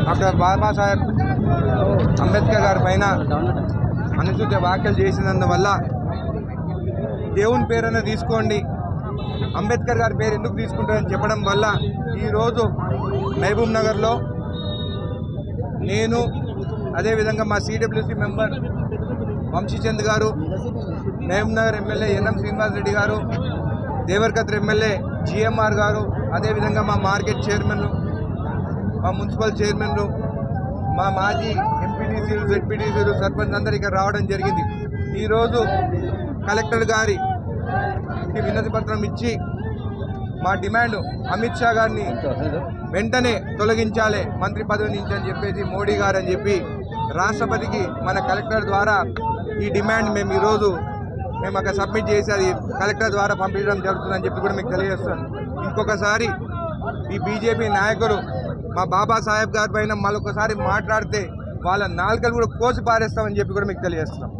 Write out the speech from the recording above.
Doctor Babasaheb Ambedkar గారి పైన అనుచిత వ్యాఖ్యలు చేసినందువల్ల దేవుని పేరైనా తీసుకోండి. అంబేద్కర్ గారి పేరు ఎందుకు తీసుకుంటారని చెప్పడం వల్ల ఈరోజు మహబూబ్ నగర్లో నేను అదేవిధంగా మా సిడబ్ల్యూసి మెంబర్ వంశీచంద్ గారు Mahabubnagar MLA N M Srinivas Reddy గారు దేవర్కత్ర ఎమ్మెల్యే జిఎంఆర్ గారు అదేవిధంగా మా మార్కెట్ చైర్మన్ మా మున్సిపల్ చైర్మన్లు మా మాజీ ఎంపీటీసీలు జెడ్పీటీసీలు సర్పంచ్ అందరు ఇక్కడ రావడం జరిగింది. ఈరోజు కలెక్టర్ గారికి వినతి పత్రం ఇచ్చి మా డిమాండ్ అమిత్ షా గారిని వెంటనే తొలగించాలి మంత్రి పదవి నుంచి అని చెప్పేసి మోడీ గారు అని చెప్పి రాష్ట్రపతికి మన కలెక్టర్ ద్వారా ఈ డిమాండ్ మేము ఈరోజు మేము అక్కడ సబ్మిట్ చేసి అది కలెక్టర్ ద్వారా పంపించడం జరుగుతుందని చెప్పి కూడా మీకు తెలియజేస్తాను. ఇంకొకసారి ఈ బీజేపీ నాయకులు మా బాబాసాహెబ్ గారి పైన మళ్ళొకసారి మాట్లాడితే వాళ్ళ నాలుకలు కూడా కోసి పారేస్తామని చెప్పి కూడా మీకు తెలియజేస్తున్నాం.